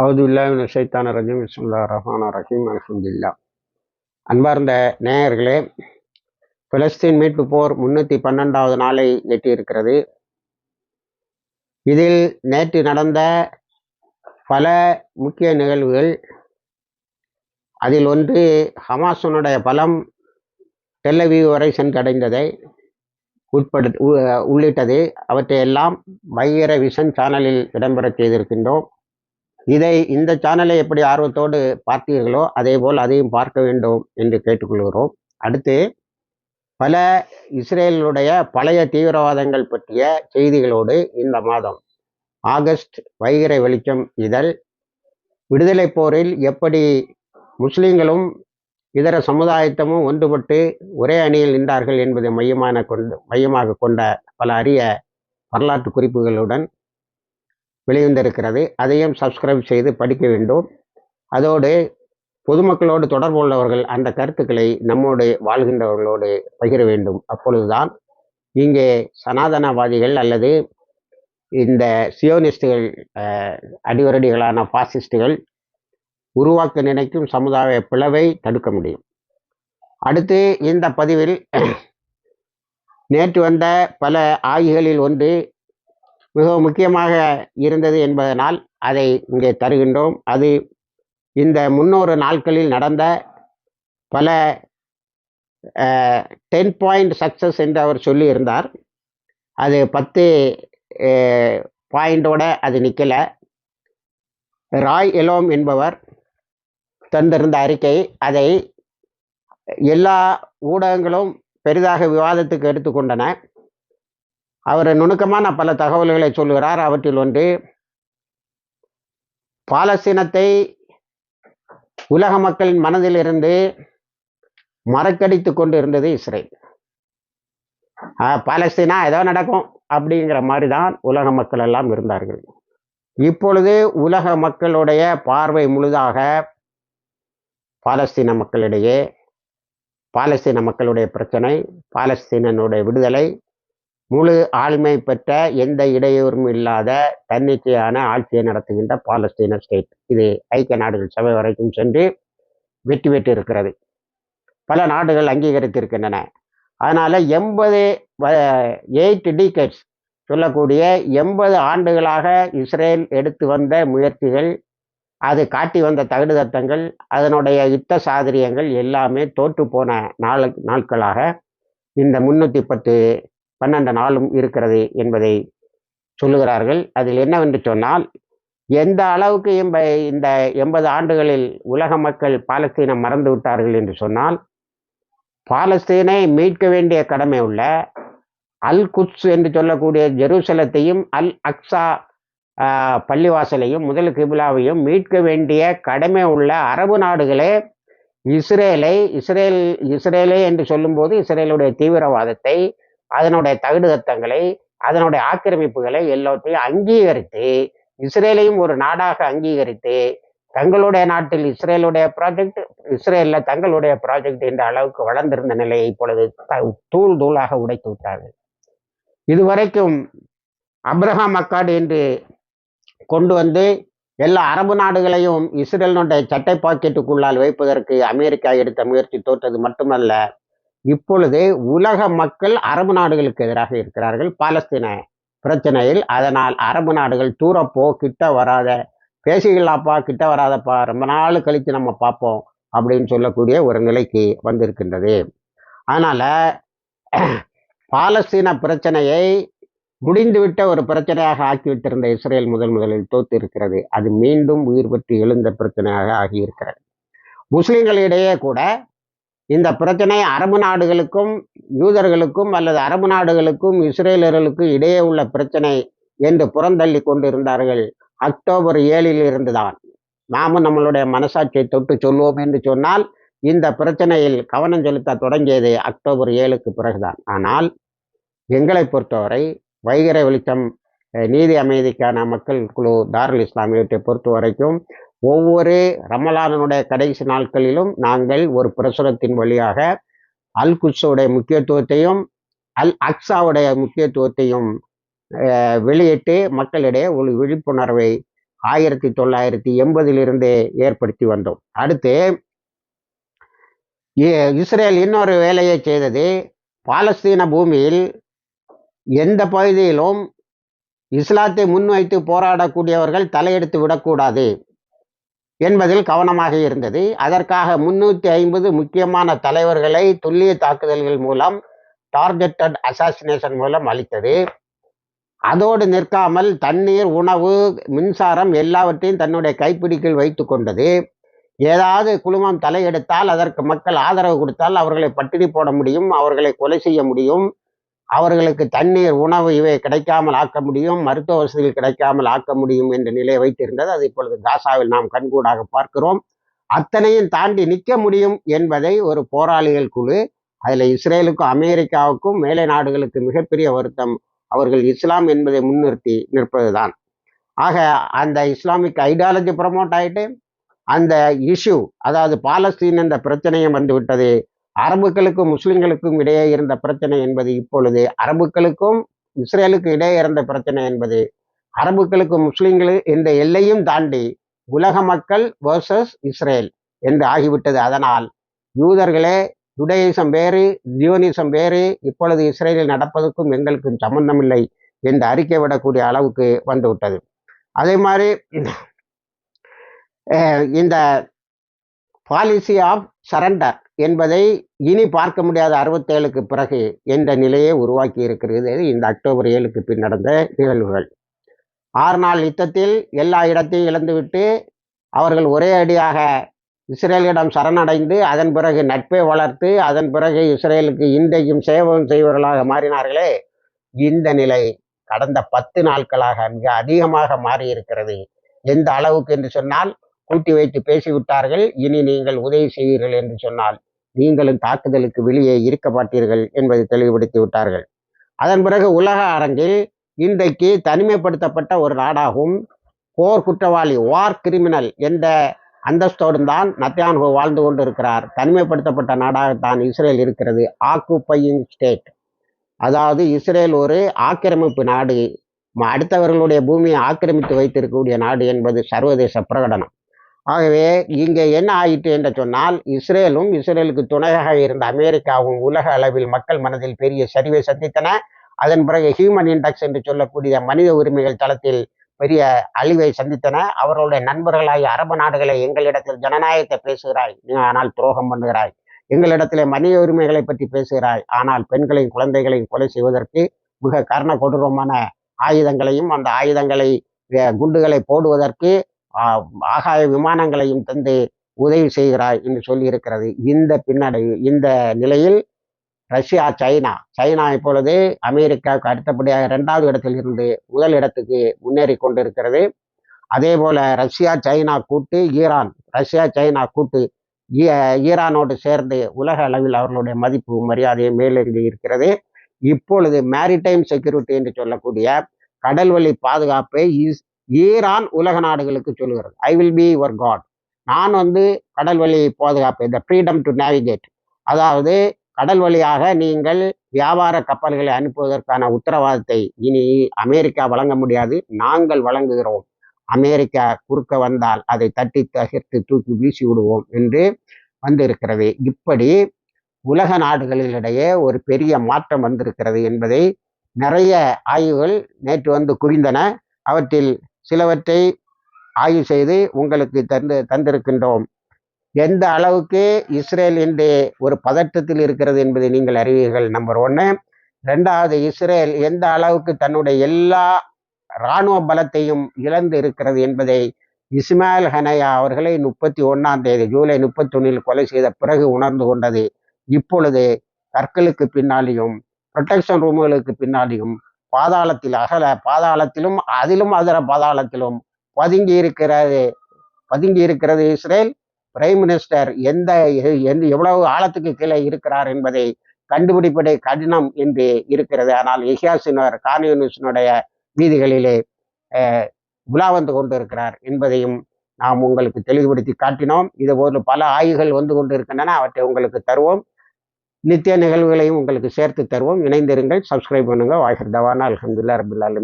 அவுதுல்லாவின் சைத்தான ரஜீம். விஸ்முல்லா ரஹ்மான் ரஹீம். அலமதுல்லா அன்பார்ந்த நேயர்களே பிலஸ்தீன் மீட்பு போர் முன்னூற்றி பன்னெண்டாவது நாளை எட்டியிருக்கிறது. இதில் நேற்று நடந்த பல முக்கிய நிகழ்வுகள் அதில் ஒன்று ஹமாசனுடைய பலம் டெல்லவியூ வரை சென்றடைந்ததை உட்படு உள்ளிட்டது. அவற்றையெல்லாம் வைகர விஷன் சேனலில் இடம்பெறச் செய்திருக்கின்றோம். இதை இந்த சேனலை எப்படி ஆர்வத்தோடு பார்த்தீர்களோ அதே போல் அதையும் பார்க்க வேண்டும் என்று கேட்டுக்கொள்கிறோம். அடுத்து பல இஸ்ரேலுடைய பழைய தீவிரவாதங்கள் பற்றிய செய்திகளோடு இந்த மாதம். ஆகஸ்ட் வைகரை வெளிச்சம் இதழ். விடுதலை போரில் எப்படி முஸ்லீம்களும் இதர சமுதாயத்தமும் ஒன்றுபட்டு ஒரே அணியில் நின்றார்கள் என்பதை மையமான கொண்டு மையமாக கொண்ட பல அரிய வரலாற்று குறிப்புகளுடன் வெளிவந்திருக்கிறது. அதையும் சப்ஸ்கிரைப் செய்து படிக்க வேண்டும். அதோடு பொதுமக்களோடு தொடர்பு உள்ளவர்கள் அந்த கருத்துக்களை நம்மோடு வாழ்கின்றவர்களோடு பகிர வேண்டும். அப்பொழுதுதான் இங்கே சனாதனவாதிகள் அல்லது இந்த சியோனிஸ்டுகள் அடிவரடிகளான பாசிஸ்டுகள் உருவாக்க நினைக்கும் சமுதாய பிளவை தடுக்க முடியும். அடுத்து இந்த பதிவில் நேற்று வந்த பல ஆய்வுகளில் ஒன்று மிகவும் முக்கியமாக இருந்தது என்பதனால் அதை இங்கே தருகின்றோம். அது இந்த முன்னூறு நாட்களில் நடந்த பல டென் பாயிண்ட் சக்ஸஸ் என்று அவர் சொல்லியிருந்தார். அது பத்து பாயிண்டோட அது நிற்கலை ராய் எலோம் என்பவர் தந்திருந்த அறிக்கை. அதை எல்லா ஊடகங்களும் பெரிதாக விவாதத்துக்கு எடுத்துக்கொண்டன. அவர் நுணுக்கமான பல தகவல்களை சொல்கிறார் அவற்றில் ஒன்று பாலஸ்தீனத்தை உலக மக்களின் மனதிலிருந்து மறக்கடித்து கொண்டு இருந்தது இஸ்ரேல். பாலஸ்தீனா ஏதோ நடக்கும் அப்படிங்கிற மாதிரி தான் உலக மக்கள் எல்லாம் இருந்தார்கள். இப்பொழுது உலக மக்களுடைய பார்வை முழுதாக பாலஸ்தீன மக்களிடையே பாலஸ்தீன மக்களுடைய பிரச்சனை பாலஸ்தீனனுடைய விடுதலை முழு ஆளுமை பெற்ற எந்த இடையூறும் இல்லாத தன்னிச்சையான ஆட்சியை நடத்துகின்ற பாலஸ்தீன ஸ்டேட் இது ஐக்கிய நாடுகள் சபை வரைக்கும் சென்று வெற்றி பெற்று இருக்கிறது பல நாடுகள் அங்கீகரித்திருக்கின்றன. அதனால் எண்பது எயிட் டிகேட்ஸ் சொல்லக்கூடிய எண்பது ஆண்டுகளாக இஸ்ரேல் எடுத்து வந்த முயற்சிகள் அது காட்டி வந்த தகுடுதத்தங்கள் அதனுடைய யுத்த சாதிரியங்கள் எல்லாமே தோற்று போன நாள் நாட்களாக இந்த முன்னூற்றி பத்து பன்னெண்டு நாளும் இருக்கிறது என்பதை சொல்லுகிறார்கள். அதில் என்னவென்று சொன்னால் எந்த அளவுக்கு எம்ப இந்த எண்பது ஆண்டுகளில் உலக மக்கள் பாலஸ்தீனை மறந்து விட்டார்கள் என்று சொன்னால் பாலஸ்தீனை மீட்க வேண்டிய கடமை உள்ள அல் குட்ஸ் என்று சொல்லக்கூடிய ஜெருசலத்தையும் அல் அக்ஸா பள்ளிவாசலையும் முதல் கிபிலாவையும் மீட்க வேண்டிய கடமை உள்ள அரபு நாடுகளே இஸ்ரேலை இஸ்ரேல் இஸ்ரேலே என்று சொல்லும்போது இஸ்ரேலுடைய தீவிரவாதத்தை அதனுடைய தகுடுதத்தங்களை அதனுடைய ஆக்கிரமிப்புகளை எல்லாத்தையும் அங்கீகரித்து இஸ்ரேலையும் ஒரு நாடாக அங்கீகரித்து தங்களுடைய நாட்டில் இஸ்ரேலுடைய ப்ராஜெக்ட் இஸ்ரேலில் தங்களுடைய ப்ராஜெக்ட் என்ற அளவுக்கு வளர்ந்திருந்த நிலையை இப்பொழுது தூள் தூளாக உடைத்து விட்டார்கள். இதுவரைக்கும் அப்ரஹாம் அக்காடு என்று கொண்டு வந்து எல்லா அரபு நாடுகளையும் இஸ்ரேலினுடைய சட்டை பாக்கெட்டுக்குள்ளால் வைப்பதற்கு அமெரிக்கா எடுத்த முயற்சி தோற்றது மட்டுமல்ல இப்பொழுது உலக மக்கள் அரபு நாடுகளுக்கு எதிராக இருக்கிறார்கள். பாலஸ்தீன பிரச்சனையில் அதனால் அரபு நாடுகள் தூரப்போ கிட்ட வராத பேசிக்கலாப்பா கிட்ட வராதப்பா ரொம்ப நாள் கழித்து நம்ம பார்ப்போம் அப்படின்னு சொல்லக்கூடிய ஒரு நிலைக்கு வந்திருக்கின்றது. அதனால் பாலஸ்தீன பிரச்சனையை முடிந்துவிட்ட ஒரு பிரச்சனையாக ஆக்கிவிட்டிருந்த இஸ்ரேல் முதல் முதலில் தோத்து இருக்கிறது அது மீண்டும் உயிர் பற்றி எழுந்த பிரச்சனையாக ஆகியிருக்கிறது. முஸ்லிம்களிடையே கூட இந்த பிரச்சனை அரபு நாடுகளுக்கும் யூதர்களுக்கும் அல்லது அரபு நாடுகளுக்கும் இஸ்ரேலர்களுக்கும் இடையே உள்ள பிரச்சனை என்று புறந்தள்ளி கொண்டிருந்தார்கள். அக்டோபர் ஏழில் இருந்துதான். நாமும் நம்மளுடைய மனசாட்சியை தொட்டு சொல்வோம் என்று சொன்னால் இந்த பிரச்சனையில் கவனம் செலுத்த தொடங்கியது அக்டோபர் ஏழுக்கு பிறகுதான். ஆனால் எங்களை பொறுத்தவரை வைகரை வெளிச்சம் நீதி அமைதிக்கான மக்கள் குழு தாருல் இஸ்லாமியத்தை பொறுத்த வரைக்கும் ஒவ்வொரு ரமலானுடைய கடைசி நாட்களிலும் நாங்கள் ஒரு பிரசுரத்தின் வழியாக அல் குட்ஸுடைய முக்கியத்துவத்தையும் அல் அக்ஸாவுடைய முக்கியத்துவத்தையும் வெளியிட்டு மக்களிடையே ஒரு விழிப்புணர்வை ஆயிரத்தி தொள்ளாயிரத்தி எண்பதிலிருந்தே ஏற்படுத்தி வந்தோம். அடுத்து இஸ்ரேல் இன்னொரு வேலையை செய்தது பாலஸ்தீன பூமியில் எந்த பகுதியிலும் இஸ்லாத்தை முன்வைத்து போராடக்கூடியவர்கள் தலையெடுத்து விடக்கூடாது. என்பதில் கவனமாக இருந்தது. அதற்காக முன்னூற்றி ஐம்பது முக்கியமான தலைவர்களை துல்லிய தாக்குதல்கள் மூலம் டார்கெட்டட் அசாசினேஷன் மூலம் அளித்தது அதோடு நிற்காமல் தண்ணீர் உணவு மின்சாரம் எல்லாவற்றையும் தன்னுடைய கைப்பிடிக்கில் வைத்து கொண்டது. ஏதாவது குழுமம் தலையெடுத்தால் அதற்கு மக்கள் ஆதரவு கொடுத்தால் அவர்களை பட்டினி போட முடியும் அவர்களை கொலை செய்ய முடியும். அவர்களுக்கு தண்ணீர் உணவு இவை கிடைக்காமல் ஆக்க முடியும் மருத்துவ வசதிகள் கிடைக்காமல் ஆக்க முடியும் என்ற நிலையை வைத்திருந்தது. அது இப்பொழுது காசாவில் நாம் கண்கூடாக பார்க்கிறோம். அத்தனையும் தாண்டி நிற்க முடியும் என்பதை ஒரு போராளிகள் குழு அதில் இஸ்ரேலுக்கும் அமெரிக்காவுக்கும் மேலை நாடுகளுக்கு மிகப்பெரிய வருத்தம் அவர்கள் இஸ்லாம் என்பதை முன்னிறுத்தி நிற்பதுதான். ஆக அந்த இஸ்லாமிக் ஐடியாலஜி ப்ரமோட் ஆகிட்டு அந்த இஷ்யூ அதாவது பாலஸ்தீன் என்ற பிரச்சனையும் வந்துவிட்டது அரபுக்களுக்கும் முஸ்லிம்களுக்கும் இடையே இருந்த பிரச்சனை என்பது இப்பொழுது அரபுக்களுக்கும் இஸ்ரேலுக்கு இடையே இருந்த பிரச்சனை என்பது அரபுக்களுக்கும் முஸ்லிம்களும் இந்த எல்லையும் தாண்டி உலக மக்கள் வேர்சஸ் இஸ்ரேல் என்று ஆகிவிட்டது. அதனால் யூதர்களே ஜுடையிசம் வேறு ஜியோனிசம் வேறு இப்பொழுது இஸ்ரேலில் நடப்பதற்கும் எங்களுக்கும் சம்பந்தமில்லை என்று அறிக்கை விடக்கூடிய அளவுக்கு வந்துவிட்டது. அதே மாதிரி இந்த பாலிசி ஆஃப் சரண்டர் என்பதை இனி பார்க்க முடியாத அறுபத்தேழுக்கு பிறகு என்ற நிலையை உருவாக்கி இருக்கிறது. இந்த அக்டோபர் ஏழுக்கு பின் நடந்த நிகழ்வுகள். ஆறு நாள் யுத்தத்தில் எல்லா இடத்தையும் இழந்துவிட்டு அவர்கள் ஒரே அடியாக இஸ்ரேலிடம் சரணடைந்து அதன் பிறகு நட்பை வளர்த்து அதன் பிறகு இஸ்ரேலுக்கு இன்றையும் சேவகம் செய்வர்களாக மாறினார்களே. இந்த நிலை கடந்த பத்து நாட்களாக மிக அதிகமாக மாறி இருக்கிறது எந்த அளவுக்கு என்று சொன்னால் கூட்டி வைத்து பேசிவிட்டார்கள். இனி நீங்கள் உதவி செய்வீர்கள் என்று சொன்னால் நீங்களும் தாக்குதலுக்கு வெளியே இருக்க மாட்டீர்கள் என்பதை தெளிவுபடுத்தி விட்டார்கள். அதன் பிறகு உலக அரங்கில் இன்றைக்கு தனிமைப்படுத்தப்பட்ட ஒரு நாடாகவும் போர் குற்றவாளி வார் கிரிமினல் என்ற அந்தஸ்தோடும் தான் நத்தியான்ஹோ வாழ்ந்து கொண்டு இருக்கிறார் தனிமைப்படுத்தப்பட்ட நாடாகத்தான் இஸ்ரேல் இருக்கிறது. ஆக்குப்பையிங் ஸ்டேட் அதாவது இஸ்ரேல் ஒரு ஆக்கிரமிப்பு நாடு. அடுத்தவர்களுடைய பூமியை ஆக்கிரமித்து வைத்திருக்கக்கூடிய நாடு என்பது சர்வதேச பிரகடனம். ஆகவே இங்கே என்ன ஆயிற்று என்று சொன்னால் இஸ்ரேலும் இஸ்ரேலுக்கு துணையாக இருந்த அமெரிக்காவும் உலக அளவில் மக்கள் மனதில் பெரிய சரிவை சந்தித்தன. அதன் பிறகு ஹியூமன் இண்டெக்ஸ் என்று சொல்லக்கூடிய மனித உரிமைகள் தளத்தில் பெரிய அழிவை சந்தித்தன. அவர்களுடைய நண்பர்களாகிய அரபு நாடுகளை எங்களிடத்தில் ஜனநாயகத்தை பேசுகிறாய் நீ ஆனால் துரோகம் பண்ணுகிறாய். எங்களிடத்திலே மனித உரிமைகளை பற்றி பேசுகிறாய் ஆனால் பெண்களையும் குழந்தைகளையும் கொலை செய்வதற்கு மிக கர்ண கொடூரமான ஆயுதங்களையும் அந்த ஆயுதங்களை குண்டுகளை போடுவதற்கு ஆகாய விமானங்களையும் தந்து உதவி செய்கிறாய் என்று சொல்லியிருக்கிறது. இந்த பின்னடைவு இந்த நிலையில் ரஷ்யா சைனா சைனா இப்பொழுது அமெரிக்காவுக்கு அடுத்தபடியாக இரண்டாவது இடத்தில் இருந்து முதல் இடத்துக்கு முன்னேறி கொண்டிருக்கிறது. அதே போல ரஷ்யா சைனா கூட்டு ஈரான் ரஷ்யா சைனா கூட்டு ஈரானோடு சேர்ந்து உலக அளவில் அவர்களுடைய மதிப்பு மரியாதையை மேலெங்கி இருக்கிறது. இப்பொழுது மேரிடைம் செக்யூரிட்டி என்று சொல்லக்கூடிய கடல்வழி பாதுகாப்பை ஈரான் உலக நாடுகளுக்கு சொல்கிறது I will be your god நான் வந்து கடல் வழி பாதுகாப்பு இந்த ஃப்ரீடம் டு நேவிகேட் அதாவது கடல் வழியாக நீங்கள் வியாபார கப்பல்களை அனுப்புவதற்கான உத்தரவாதத்தை இனி அமெரிக்கா வழங்க முடியாது நாங்கள் வழங்குகிறோம். அமெரிக்கா குறுக்க வந்தால் அதை தட்டி தகர்த்து தூக்கி வீசி விடுவோம் என்று வந்திருக்கிறது. இப்படி உலக நாடுகளிடையே ஒரு பெரிய மாற்றம் வந்திருக்கிறது என்பதை நிறைய ஆய்வுகள் நேற்று வந்து குவிந்தன அவற்றில் சிலவற்றை ஆய்வு செய்து உங்களுக்கு தந்து தந்திருக்கின்றோம். எந்த அளவுக்கு இஸ்ரேல் இன்று ஒரு பதட்டத்தில் இருக்கிறது என்பதை நீங்கள் அறிவீர்கள். நம்பர் ஒன்று ரெண்டாவது இஸ்ரேல் எந்த அளவுக்கு தன்னுடைய எல்லா இராணுவ பலத்தையும் இழந்து இருக்கிறது என்பதை இஸ்மாயில் ஹனையா அவர்களை முப்பத்தி ஒன்றாம் தேதி ஜூலை முப்பத்தொன்னில் கொலை செய்த பிறகு உணர்ந்து கொண்டது. இப்பொழுது கற்களுக்கு பின்னாலேயும் ப்ரொடெக்ஷன் ரூம்களுக்கு பின்னாலேயும் பாதாளத்தில் அகல பாதாளத்திலும் அதிலும் அதர பாதாளத்திலும் பதுங்கி இருக்கிறது. பதுங்கி இருக்கிறது இஸ்ரேல் பிரைம் மினிஸ்டர் எந்த எந்த எவ்வளவு ஆழத்துக்கு கீழே இருக்கிறார் என்பதை கண்டுபிடிப்பதே கடினம் என்று இருக்கிறது. ஆனால் இஹியாசினர் கான்யூனிஸ்டினுடைய வீதிகளிலே உலா வந்து கொண்டிருக்கிறார் என்பதையும் நாம் உங்களுக்கு தெளிவுபடுத்தி காட்டினோம். இதுபோன்று பல ஆய்வுகள் வந்து கொண்டு இருக்கின்றன அவற்றை உங்களுக்கு தருவோம். நித்திய நிகழ்வுகளையும் உங்களுக்கு சேர்த்து தருவோம். இணைந்திருங்கள். சப்ஸ்கிரைப் பண்ணுங்கள் வாய்ஸ் தவானா அலமதுல்லா ரபுல்லாலும்